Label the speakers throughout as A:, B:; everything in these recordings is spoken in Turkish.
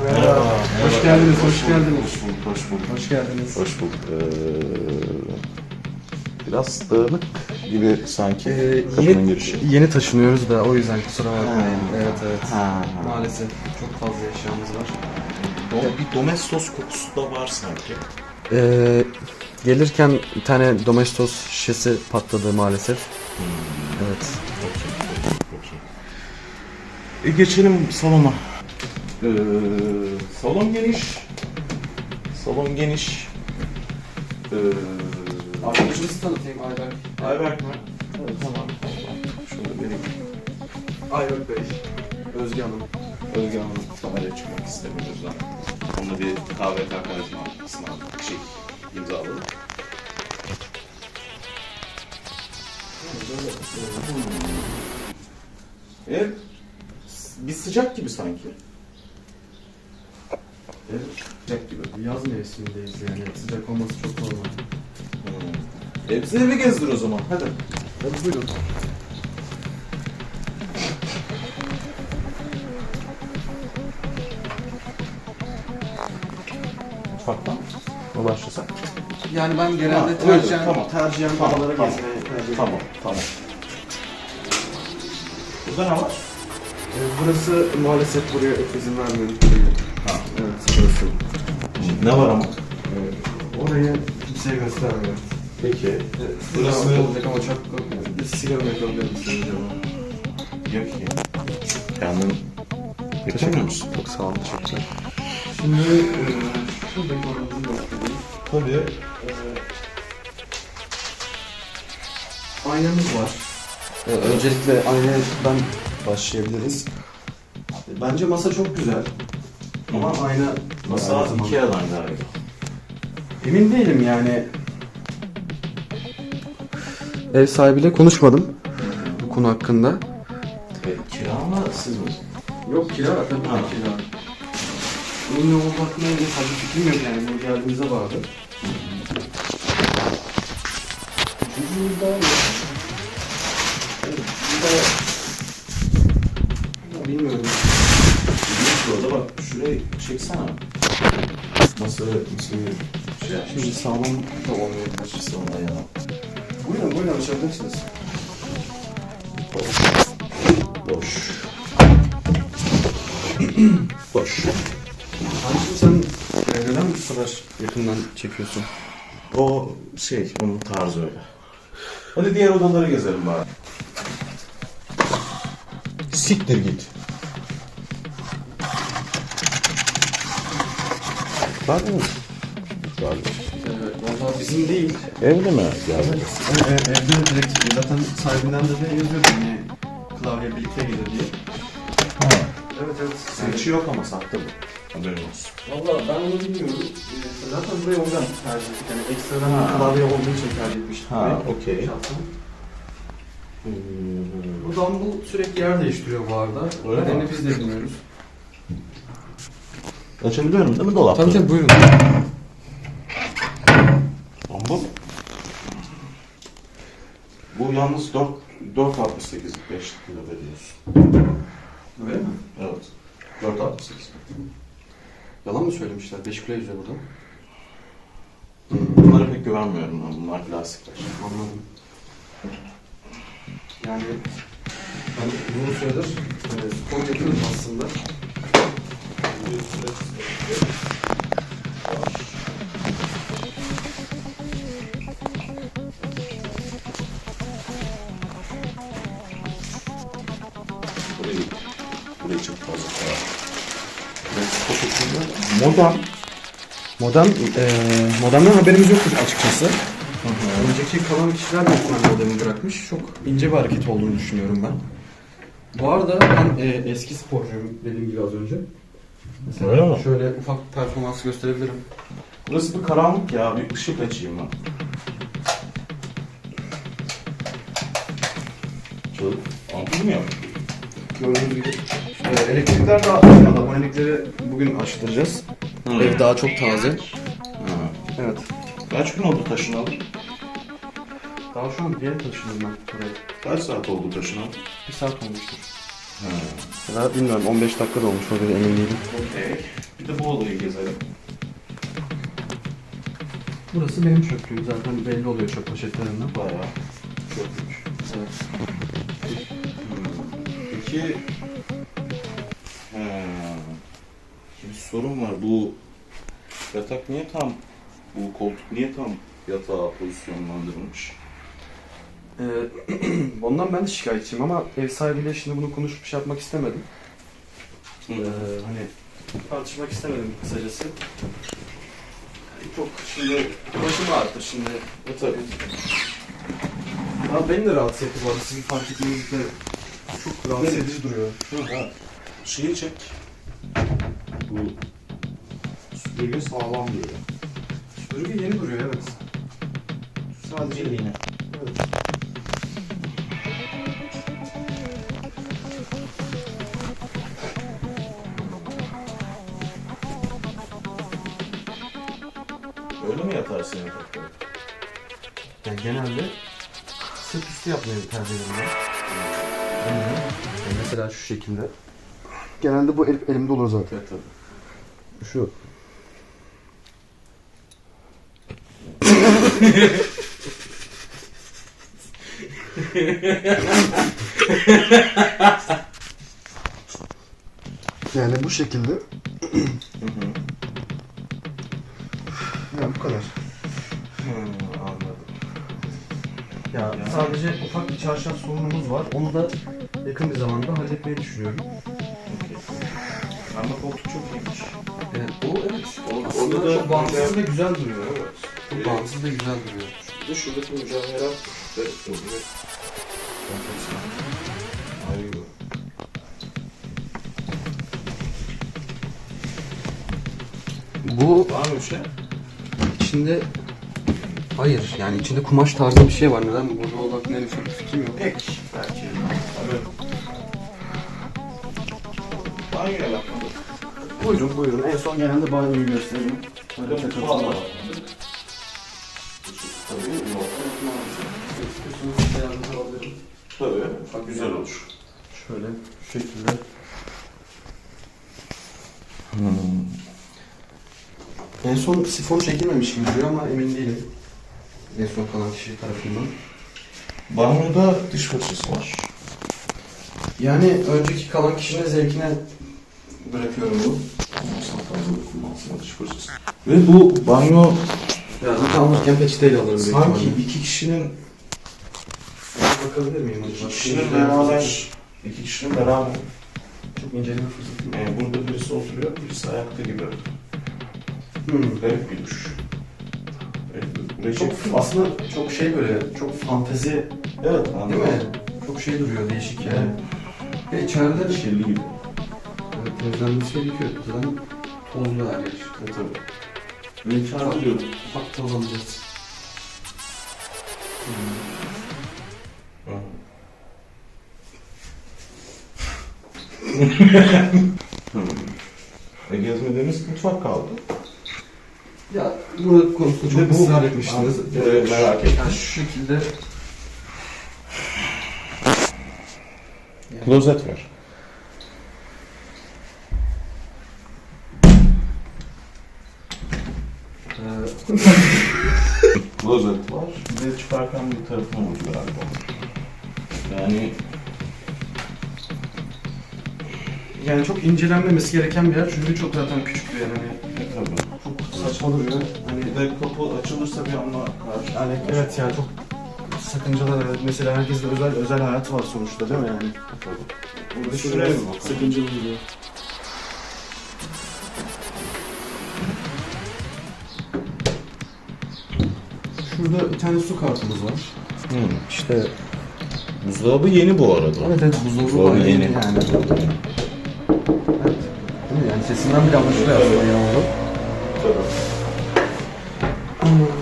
A: Merhaba. Hoş geldiniz,
B: hoş geldiniz. Hoş bulduk, hoş bulduk. Hoş geldiniz. Hoş bulduk. Ee, biraz dağınık gibi sanki
A: Ee,
B: kapının
A: yeni,
B: girişi.
A: yeni taşınıyoruz da o yüzden kusura bakmayın.
B: Ha.
A: Evet evet.
B: Ha.
A: Maalesef çok fazla eşyamız var.
B: Do- bir domestos kokusu da var sanki.
A: Ee, gelirken bir tane domestos şişesi patladı maalesef. Hmm. Evet. Okey, okey, okey.
B: E, geçelim salona. Ee, salon geniş. Salon geniş. Ee,
A: Arkadaşınızı tanıtayım Ayberk.
B: Ayberk mi? Evet, tamam. Şöyle vereyim.
A: Ayberk Bey. Özge Hanım.
B: Özge Hanım kameraya çıkmak istemiyoruz lan. Onunla bir KVK karizma sınav şey imzaladık. Evet. Bir sıcak gibi sanki. Evet, sıcak gibi.
A: Yaz mevsimindeyiz yani. Sıcak olması çok normal.
B: Hmm. E bize evi gezdir o zaman. Hadi.
A: Hadi buyurun.
B: Mutfaktan mı başlasak?
A: Yani ben genelde
B: Ha, öyle,
A: tercihen,
B: tamam.
A: tercihen
B: Tamam,
A: oralara
B: tamam.
A: gezmeyi tercih.
B: Tamam, tamam. Burada ne var?
A: Ee, burası maalesef buraya izin vermiyor. Burası.
B: Ne var ama?
A: Ee, orayı kimseye göstermiyor.
B: Peki. Burası-
A: olacak ama çok bir sigara yakabilir misiniz acaba?
B: Yok ki. Kendin yapamıyor musun?
A: Çok sağ olun, teşekkürler. Şimdi e, şuradaki oranımızı göstereyim.
B: Tabii.
A: E, aynamız var. E, öncelikle aynadan başlayabiliriz. Bence masa çok güzel. Ama ayna
B: Masa
A: aynı zamanda-
B: Ikea'dan galiba.
A: Emin değilim yani. Ev sahibiyle konuşmadım bu konu hakkında.
B: E, kira mı siz mi?
A: Yok kira tabii
B: Ha.
A: ki kira. Bunun ne olduğu hakkında fazla fikrim yok yani bu geldiğimize bağlı. Burada Burada bilmiyorum.
B: Şurayı çeksene. Nasıl nasıl şey yapmış?
A: Şimdi sağlam olmuyor.
B: Açısı ona ya.
A: Buyurun buyurun açabilirsiniz.
B: Boş. Boş.
A: Hancım sen e, neden bu kadar yakından çekiyorsun?
B: O şey, onun tarzı öyle. Hadi diğer odaları gezelim bari. Siktir git. Var mı? Var.
A: Evet, valla bizim değil.
B: Evde mi? Geldi.
A: E, e, evde direkt zaten sahibinden de de yazıyordu hani klavye birlikte gelir diye. Evet evet.
B: Seçi yok ama sahte bu. Haberin olsun.
A: Valla ben onu bilmiyorum. Ee, zaten burayı ondan tercih ettik. Yani ekstradan
B: Ha.
A: klavye olduğu için tercih etmiştik.
B: Ha,
A: burayı.
B: okey.
A: Şahsen. Bu dumbbell sürekli yer değiştiriyor bu arada.
B: Öyle mi?
A: Nedenini biz de bilmiyoruz.
B: Açabiliyorum değil mi dolapları?
A: Tabii tabii buyurun.
B: Bomba mı? Bu yalnız 4 4.68 5 kilo veriyorsun.
A: Öyle mi?
B: Evet. 4.68.
A: Yalan mı söylemişler? 5 kilo yüzüyor burada.
B: Bunlara pek güvenmiyorum ben. Bunlar plastikler.
A: Anladım. Yani ben uzun süredir e, spor yapıyorum aslında.
B: Burayı, burayı çok fazla koyar. Modern.
A: Modem, e, modemden haberimiz yoktu açıkçası. Önceki kalan kişiler de muhtemelen modemi bırakmış. Çok ince bir hareket olduğunu düşünüyorum ben. Bu arada ben e, eski sporcuyum dediğim gibi az önce. Mesela
B: Öyle mi?
A: Şöyle ufak bir performans gösterebilirim.
B: Burası bir karanlık ya. Bir ışık açayım ben. Çocuk ampul mü yaptı?
A: Gördüğünüz gibi. E, elektrikler daha açmadı. Abonelikleri bugün açtıracağız. Ev daha çok taze.
B: Ha.
A: Evet.
B: Kaç gün oldu taşınalı?
A: Daha şu an bir yere taşındım ben buraya.
B: Kaç saat oldu taşınalı?
A: Bir saat olmuştur.
B: Ha.
A: Ya bilmiyorum 15 dakika da olmuş olabilir emin değilim.
B: Okey. Bir de bu odayı gezelim.
A: Burası benim çöplüğüm zaten belli oluyor çöp poşetlerinden.
B: Bayağı çökmüş.
A: Evet.
B: Peki he, bir sorun var. Bu yatak niye tam bu koltuk niye tam yatağa pozisyonlandırılmış?
A: Ee, ondan ben de şikayetçiyim ama ev sahibiyle şimdi bunu konuşup şey yapmak istemedim. Ee, hani tartışmak istemedim kısacası. Yani çok şimdi başım ağrıttı şimdi.
B: E tabii.
A: Abi beni de rahatsız etti bu arada sizin fark ettiğinizde çok rahatsız edici duruyor.
B: Ha, şeyi çek. Bu süpürge sağlam duruyor.
A: Süpürge yeni duruyor evet.
B: Sadece yine.
A: evet.
B: Yatarsın yatakta?
A: Yani genelde sırt üstü yapmayı tercih ederim ben. Yani mesela şu şekilde. Genelde bu el, elimde olur zaten.
B: Evet tabii.
A: Şu. yani bu şekilde.
B: Hı hı.
A: Yani bu kadar.
B: Anladım.
A: Ya
B: Yani-
A: sadece ufak bir çarşaf sorunumuz var. Onu da yakın bir zamanda halletmeyi düşünüyorum.
B: Ama koltuk çok iyiymiş.
A: Evet, o evet.
B: O-
A: Aslında
B: orada da-
A: çok bağımsız ve güzel duruyor.
B: Evet.
A: Çok bağımsız ve güzel duruyor.
B: Bir de şuradaki mücevherat garip duruyor. Ayrı.
A: Bu
B: Var mı bir şey?
A: içinde Hayır yani içinde kumaş tarzı bir şey var. Neden burada en ufak bir fikrim yok.
B: Pek. Belki. Evet. Banyoya.
A: Buyurun buyurun. En son genelde banyoyu gösterelim. Böyle var.
B: Tabii. Tabii. Güzel olur.
A: Şöyle şu şekilde. En son sifon çekilmemiş gibi duruyor ama emin değilim. En son kalan kişi tarafından.
B: Banyoda diş fırçası var.
A: Yani önceki kalan kişinin zevkine bırakıyorum bu.
B: Sen fazla kullansın diş fırçası. Ve bu banyo
A: Ya zaten alırken peçeteyle alırım
B: sanki
A: ihtimalle.
B: iki kişinin
A: Bakabilir miyim?
B: iki kişinin beraber iki kişinin beraber
A: Çok inceleme fırsatım yok.
B: yani burada birisi oturuyor, birisi ayakta gibi.
A: Hmm.
B: Garip bir duş.
A: Çok aslında çok şey böyle çok fantezi
B: Evet,
A: değil mi? Çok şey duruyor değişik yani. Ve içeride de
B: Şirli gibi.
A: evet, temizlenmesi gerekiyor. Zaten tozlu her yer.
B: E tabii. Ve diyorum.
A: Ufak toz alacağız.
B: E gezmediğimiz mutfak kaldı.
A: Ya bu konusunda çok
B: bu-
A: ısrar etmiştiniz.
B: Burayı merak ettim.
A: Yani şu şekilde
B: Klozet var.
A: e,
B: Klozet var. Bir de çıkarken bir tarafına vurdu galiba. Yani
A: yani çok incelenmemesi gereken bir yer çünkü çok zaten küçük bir yer. Hani
B: tabii.
A: çok saçma duruyor. Hani
B: de kapı açılırsa bir karşı.
A: Yani evet yani çok sakıncalar evet. Mesela herkesin özel özel hayatı var sonuçta değil mi yani? Burada
B: Şuraya bir bakalım.
A: sakıncalı duruyor. Şurada bir tane su kartımız var.
B: Hı, işte buzdolabı yeni bu arada.
A: Evet evet buzdolabı
B: Buzdolabı
A: var
B: yeni.
A: yani. Evet. Değil mi? Yani sesinden bile anlaşılıyor aslında yeni oldu.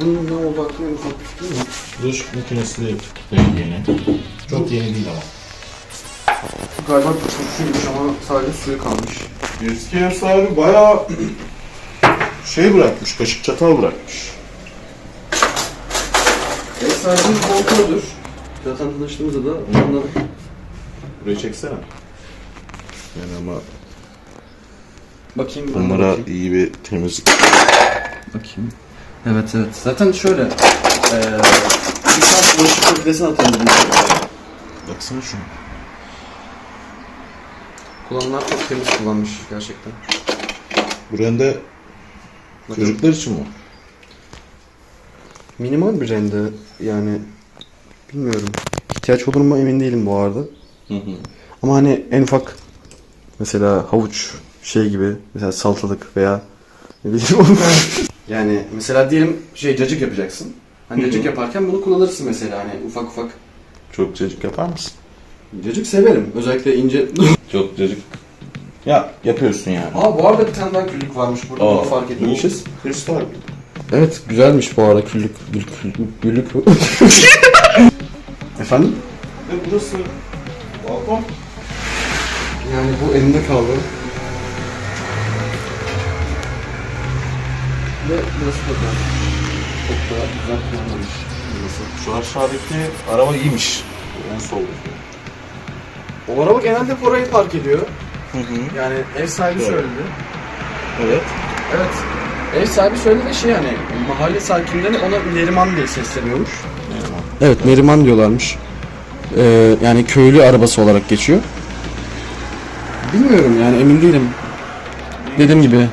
A: Bunun ne olduğu hakkında en ufak bir fikrim yok.
B: Bulaşık makinesi de yeni. Çok yeni değil ama.
A: Galiba turşuymuş ama sadece suyu kalmış.
B: Eski ev sahibi bayağı şey bırakmış, kaşık çatal bırakmış.
A: Ev sahibimiz volkalıdır. Zaten tanıştığımızda da anladık.
B: Burayı çeksene. Yani ama
A: Bakayım.
B: bunlara
A: bakayım.
B: iyi bir temizlik
A: Bakayım. Evet evet. Zaten şöyle. Eee birkaç bulaşık makinesine atalım.
B: Baksana şuna.
A: Kullananlar çok temiz kullanmış gerçekten.
B: Bu rende
A: Bakın.
B: çocuklar için mi?
A: Minimal bir rende yani bilmiyorum. İhtiyaç olur mu emin değilim bu arada.
B: Hı hı.
A: Ama hani en ufak mesela havuç şey gibi mesela salatalık veya ne bileyim yani mesela diyelim şey cacık yapacaksın. Hani cacık yaparken bunu kullanırsın mesela hani ufak ufak.
B: Çok cacık yapar mısın?
A: Cacık severim. Özellikle ince.
B: Çok cacık. Ya yapıyorsun yani.
A: Aa bu arada bir tane daha küllük varmış burada. Bunu fark etmemişiz.
B: Bu kristal.
A: Evet güzelmiş bu arada küllük. Küllük. Küllük. Efendim?
B: Ve burası balkon.
A: Yani bu elimde kaldı. Ve burası da ben. Çok daha güzel kullanılmış. Burası.
B: Şu aşağıdaki araba iyiymiş. En soldaki.
A: O araba genelde orayı park ediyor.
B: Hı hı.
A: Yani ev sahibi
B: Evet.
A: söyledi.
B: Evet.
A: Evet. Ev sahibi söyledi ve şey yani mahalle sakinleri ona Neriman diye sesleniyormuş. Evet Neriman diyorlarmış. Ee, yani köylü arabası olarak geçiyor. Bilmiyorum yani emin değilim. Dediğim gibi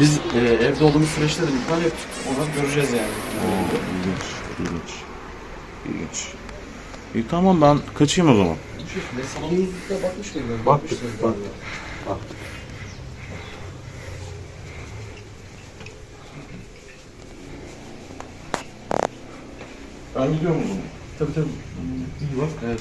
A: biz e, evde olduğumuz süreçte de iptal ettik. Onu göreceğiz yani.
B: Oo, ilginç, ilginç. İlginç. İyi tamam ben kaçayım o zaman.
A: Salonumuzda bakmış mıydın?
B: Baktık,
A: Bakmıştık
B: baktık.
A: galiba.
B: Ben gidiyorum o zaman.
A: Tabii tabii.
B: İyi bak.
A: Evet.